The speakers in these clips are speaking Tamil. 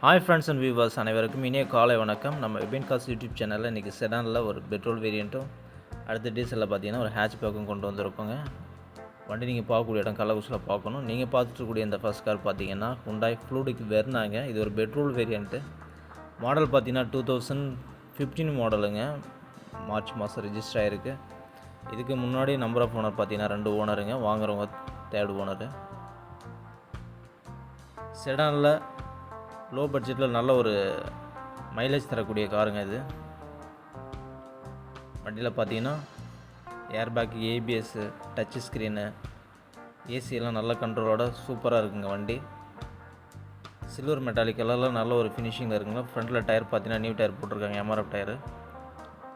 ஹாய் ஃப்ரெண்ட்ஸ் அண்ட் வியூவர்ஸ் அனைவருக்கும் இனிய காலை வணக்கம். நம்ம வெபின் காஸ் யூடியூப் சேனலில் இன்றைக்கி செடானில் ஒரு பெட்ரோல் வேரியண்ட்டும் அடுத்த டீசலில் பார்த்தீங்கன்னா ஒரு ஹேட்ச் பேக்கும் கொண்டு வந்திருக்கோங்க. வண்டி நீங்கள் பார்க்கக்கூடிய இடம் கள்ளக்குறிச்சியில் பார்க்கணும். நீங்கள் பார்த்துட்டுக்கூடிய இந்த ஃபர்ஸ்ட் கார் பார்த்தீங்கன்னா ஹுண்டாய் ஃப்ளூடிக்கு வெர்னாங்க. இது ஒரு பெட்ரோல் வேரியண்ட்டு மாடல் பார்த்தீங்கன்னா டூ தௌசண்ட் ஃபிஃப்டீன் மாடலுங்க மார்ச் மாதம் ரிஜிஸ்டர் ஆகிருக்கு இதுக்கு முன்னாடி நம்பர் ஆஃப் ஓனர் பார்த்தீங்கன்னா ரெண்டு ஓனருங்க வாங்குறவங்க தேர்ட் ஓனரு செடானில் லோ பட்ஜெட்டில் நல்ல ஒரு மைலேஜ் தரக்கூடிய காருங்க இது. வண்டியில் பார்த்தீங்கன்னா ஏர்பேக் ஏபிஎஸ்ஸு டச் ஸ்க்ரீனு ஏசியெல்லாம் நல்ல கண்ட்ரோலோட சூப்பராக இருக்குங்க வண்டி. சில்வர் மெட்டாலிக் கலரில் நல்ல ஒரு ஃபினிஷிங்கில் இருக்குங்க. ஃப்ரண்ட்டில் டயர் பார்த்தீங்கன்னா நியூ டயர் போட்டிருக்காங்க எம்ஆர்எஃப் டயரு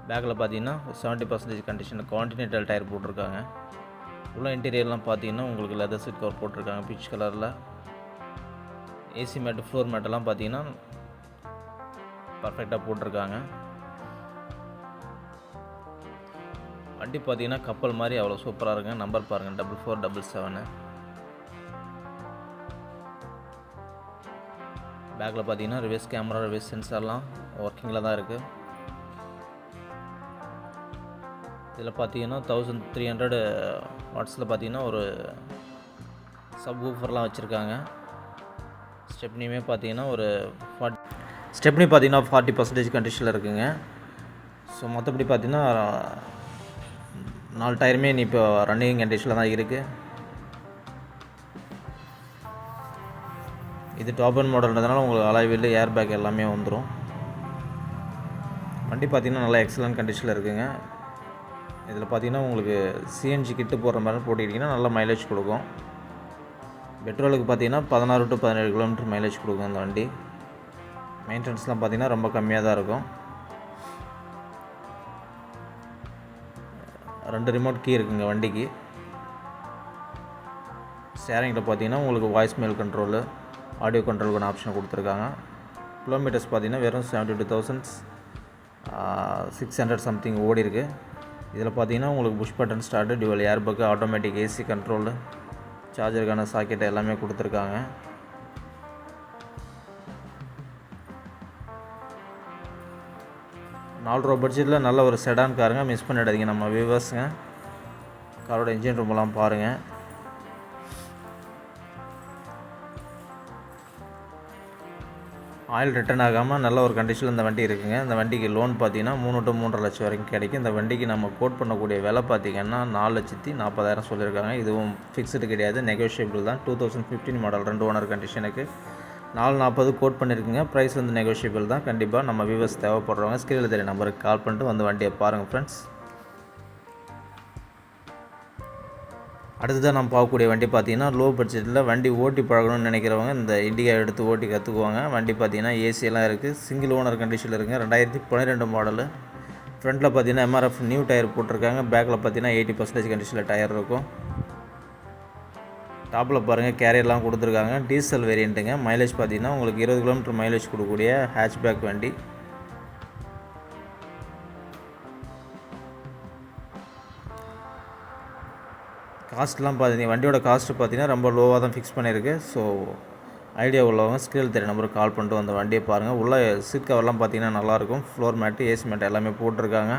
பேக்கில் பார்த்தீங்கன்னா செவன்ட்டி பர்சன்டேஜ் கண்டிஷனில் காண்டினென்டல் டயர் போட்டிருக்காங்க. உள்ள இன்டீரியர்லாம் பார்த்தீங்கன்னா உங்களுக்கு லெதர் சீட் கவர் போட்டிருக்காங்க பீச் கலரில் ஏசி மேட்டு ஃப்ளோர் மேட்டெல்லாம் பார்த்தீங்கன்னா பர்ஃபெக்டாக போட்டிருக்காங்க. வண்டி பார்த்தீங்கன்னா கப்பல் மாதிரி அவ்வளோ சூப்பராக இருக்குங்க. நம்பர் பாருங்கள் டபுள் ஃபோர் டபுள் செவனு பேக்கில் பார்த்தீங்கன்னா ரிவர்ஸ் கேமரா ரிவர்ஸ் சென்சார்லாம் ஒர்க்கிங்கில் தான் இருக்குது இதில் பார்த்தீங்கன்னா தௌசண்ட் த்ரீ ஹண்ட்ரடு வாட்ஸில் பார்த்தீங்கன்னா ஒரு சப் ஊஃபர்லாம் வச்சுருக்காங்க. ஸ்டெப்னியுமே பார்த்தீங்கன்னா ஒரு ஃபார்ட் ஸ்டெப்னி பார்த்தீங்கன்னா ஃபார்ட்டி பர்சன்டேஜ் கண்டிஷனில் இருக்குங்க. ஸோ மற்றபடி பார்த்தீங்கன்னா நாலு டயருமே நீ இப்போ ரன்னிங் கண்டிஷனில் தான் இருக்குது இது டாப் அண்ட் மாடல்ன்றதுனால உங்களுக்கு அலாய்வில் ஏர் பேக் எல்லாமே வந்துடும் வண்டி பார்த்தீங்கன்னா நல்லா எக்ஸலண்ட் கண்டிஷனில் இருக்குங்க. இதில் பார்த்தீங்கன்னா உங்களுக்கு சிஎன்ஜி கிட்டு போடுற மாதிரி போட்டிக்கிட்டிங்கன்னா நல்லா மைலேஜ் கொடுக்கும். பெட்ரோலுக்கு பார்த்தீங்கன்னா பதினாறு டு பதினேழு கிலோமீட்டர் மைலேஜ் கொடுக்கும் இந்த வண்டி. மெயின்டெனன்ஸ்லாம் பார்த்தீங்கன்னா ரொம்ப கம்மியாக தான் இருக்கும். ரெண்டு ரிமோட் கீ இருக்குங்க வண்டிக்கு. ஸ்டேரிங்கில் பார்த்தீங்கன்னா உங்களுக்கு வாய்ஸ் மெயில் கண்ட்ரோலு ஆடியோ கண்ட்ரோலுக்கான ஆப்ஷன் கொடுத்துருக்காங்க. கிலோமீட்டர்ஸ் பார்த்தீங்கன்னா வெறும் seventy two thousands six hundred something ஓடி இருக்குது இதில் பார்த்தீங்கன்னா உங்களுக்கு push button start dual airbag automatic AC control சார்ஜருக்கான socket எல்லாமே கொடுத்துருக்காங்க. நாலு ரூபா பட்ஜெட்டில் நல்ல ஒரு செடான் காருங்க. மிஸ் பண்ணிடாதீங்க நம்ம வியூவர்ஸுங்க காரோட இன்ஜின் ரூம்லாம் பாருங்கள் ஆயில் ரிட்டர்ன் ஆகாமல் நல்ல ஒரு கண்டிஷனில் இந்த வண்டி இருக்குங்க. இந்த வண்டிக்கு லோன் பார்த்தீங்கன்னா மூணு டு மூன்றரை லட்சம் வரைக்கும் கிடைக்கும். இந்த வண்டிக்கு நம்ம கோட் பண்ணக்கூடிய விலை பார்த்தீங்கன்னா நாலு லட்சத்தி நாற்பதாயிரம் சொல்லியிருக்காங்க. இதுவும் ஃபிக்ஸ்டு கிடையாது. நெகோஷியபிள் தான். டூ தௌசண்ட் ஃபிஃப்டீன் மாடல் ரெண்டு ஓனர் கண்டிஷனுக்கு நாலு நாற்பது கோட் பண்ணியிருக்குங்க. ப்ரைஸ் வந்து நெகோஷியபிள் தான். கண்டிப்பாக நம்ம வியூவர்ஸ் தேவைப்படுறவங்க ஸ்க்ரீனில் தெரிய நம்பருக்கு கால் பண்ணிட்டு வந்து வண்டியை பாருங்கள் ஃப்ரெண்ட்ஸ் அடுத்ததாக நம்ம பார்க்கக்கூடிய வண்டி பார்த்தீங்கன்னா லோ பட்ஜெட்டில் வண்டி ஓட்டி பழகணும்னு நினைக்கிறவங்க இந்த இண்டிகா எடுத்து ஓட்டி கற்றுக்குவாங்க வண்டி பார்த்தீங்கன்னா ஏசியெல்லாம் இருக்குது சிங்கிள் ஓனர் கண்டிஷனில் இருக்குங்க. ரெண்டாயிரத்தி பன்னிரெண்டு மாடலு ஃப்ரண்ட்டில் பார்த்தீங்கன்னா எம்ஆர்எஃப் நியூ டயர் போட்டிருக்காங்க. பேக்கில் பார்த்தீங்கன்னா எயிட்டி பர்சன்டேஜ் கண்டிஷனில் டயர் இருக்கும். டாப்பில் பாருங்கள் கேரியர்லாம் கொடுத்துருக்காங்க. டீசல் வேரியண்ட்டுங்க மைலேஜ் பார்த்தீங்கன்னா உங்களுக்கு இருபது கிலோமீட்டர் மைலேஜ் கொடுக்கக்கூடிய ஹேட்ச்பேக் வண்டி. காஸ்ட்லாம் பார்த்தீங்கன்னா வண்டியோட காஸ்ட்டு பார்த்தீங்கன்னா ரொம்ப லோவாக தான் ஃபிக்ஸ் பண்ணியிருக்கு. ஸோ ஐடியா உள்ளவங்க ஸ்கில் தெரிய நம்பருக்கு கால் பண்ணிட்டு வந்த வண்டியை பாருங்கள் உள்ளே சீட் கவர்லாம் பார்த்தீங்கன்னா நல்லாயிருக்கும். ஃப்ளோர் மேட்டு ஏசி மேட் எல்லாமே போட்டிருக்காங்க.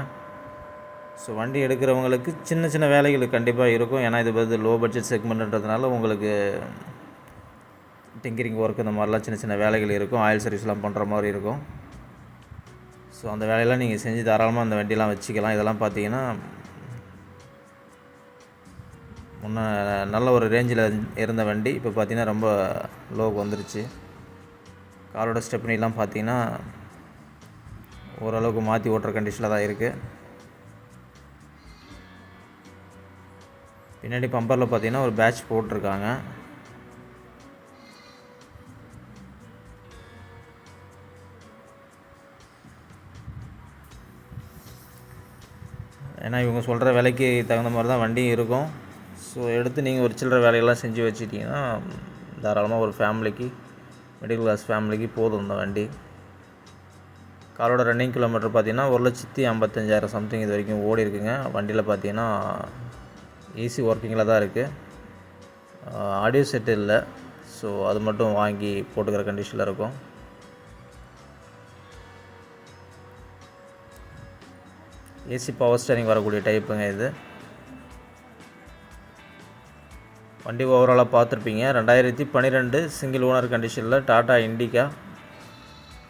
ஸோ வண்டி எடுக்கிறவங்களுக்கு சின்ன சின்ன வேலைகள் கண்டிப்பாக இருக்கும். ஏன்னா இது வந்து லோ பட்ஜெட் செக்மெண்ட்ன்றதுனால உங்களுக்கு டிங்கரிங் ஒர்க் இந்த மாதிரிலாம் சின்ன சின்ன வேலைகள் இருக்கும். ஆயில் சர்வீஸ்லாம் பண்ணுற மாதிரி இருக்கும். ஸோ அந்த வேலையெல்லாம் நீங்கள் செஞ்சு தாராளமாக அந்த வண்டியெலாம் வச்சுக்கலாம். இதெல்லாம் பார்த்தீங்கன்னா முன்ன நல்ல ஒரு ரேஞ்சில் இருந்த வண்டி. இப்போ பார்த்தீங்கன்னா ரொம்ப லோவுக்கு வந்துருச்சு. காரோட ஸ்டெப்னிலாம் பார்த்திங்கன்னா ஓரளவுக்கு மாற்றி ஓட்டுற கண்டிஷனில் தான் இருக்குது பின்னாடி பம்பரில் பார்த்தீங்கன்னா ஒரு பேட்ச் போட்டிருக்காங்க. ஏன்னா இவங்க சொல்கிற விலைக்கு தகுந்த மாதிரி தான் வண்டியும் இருக்கும். ஸோ எடுத்து நீங்கள் ஒரு சில்லற வேலையெல்லாம் செஞ்சு வச்சுட்டிங்கன்னா தாராளமாக ஒரு ஃபேமிலிக்கு மிடில் கிளாஸ் ஃபேமிலிக்கு போதும் இந்த வண்டி. காரோட ரன்னிங் கிலோமீட்டர் பார்த்தீங்கன்னா ஒரு லட்சத்தி ஐம்பத்தஞ்சாயிரம் சம்திங் இது வரைக்கும் ஓடி இருக்குங்க. வண்டியில் பார்த்தீங்கன்னா ஈஸி ஒர்க்கிங்கில் தான் இருக்குது ஆடியோ செட் இல்லை. ஸோ அது மட்டும் வாங்கி போட்டுக்கிற கண்டிஷனில் இருக்கும். ஏசி பவர் ஸ்டேரிங் வரக்கூடிய டைப்புங்க இது. வண்டி ஓவராலாக பார்த்துருப்பீங்க. ரெண்டாயிரத்தி பன்னிரெண்டு சிங்கிள் ஓனர் கண்டிஷனில் டாடா இண்டிகா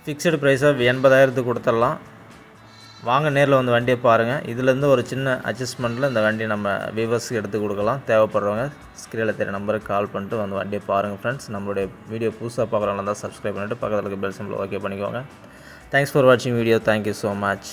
ஃபிக்ஸ்டு ப்ரைஸாக எண்பதாயிரத்துக்கு கொடுத்துடலாம். வாங்க நேரில் வந்து வண்டியை பாருங்கள் இதுலேருந்து ஒரு சின்ன அட்ஜஸ்ட்மெண்ட்டில் இந்த வண்டியை நம்ம வியூவர்ஸ்க்கு எடுத்து கொடுக்கலாம். தேவைப்படுறவங்க ஸ்க்ரீனில் தெரிய நம்பருக்கு கால் பண்ணிட்டு வந்து வண்டியை பாருங்கள் ஃப்ரெண்ட்ஸ் நம்மளுடைய வீடியோ புதுசாக பார்க்குறவங்க தான் சப்ஸ்கிரைப் பண்ணிவிட்டு பக்கத்தில் இருக்க பெல் சிம்பிள் ஓகே பண்ணிக்கோங்க. தேங்க்ஸ் ஃபார் வாட்சிங் video thank you so much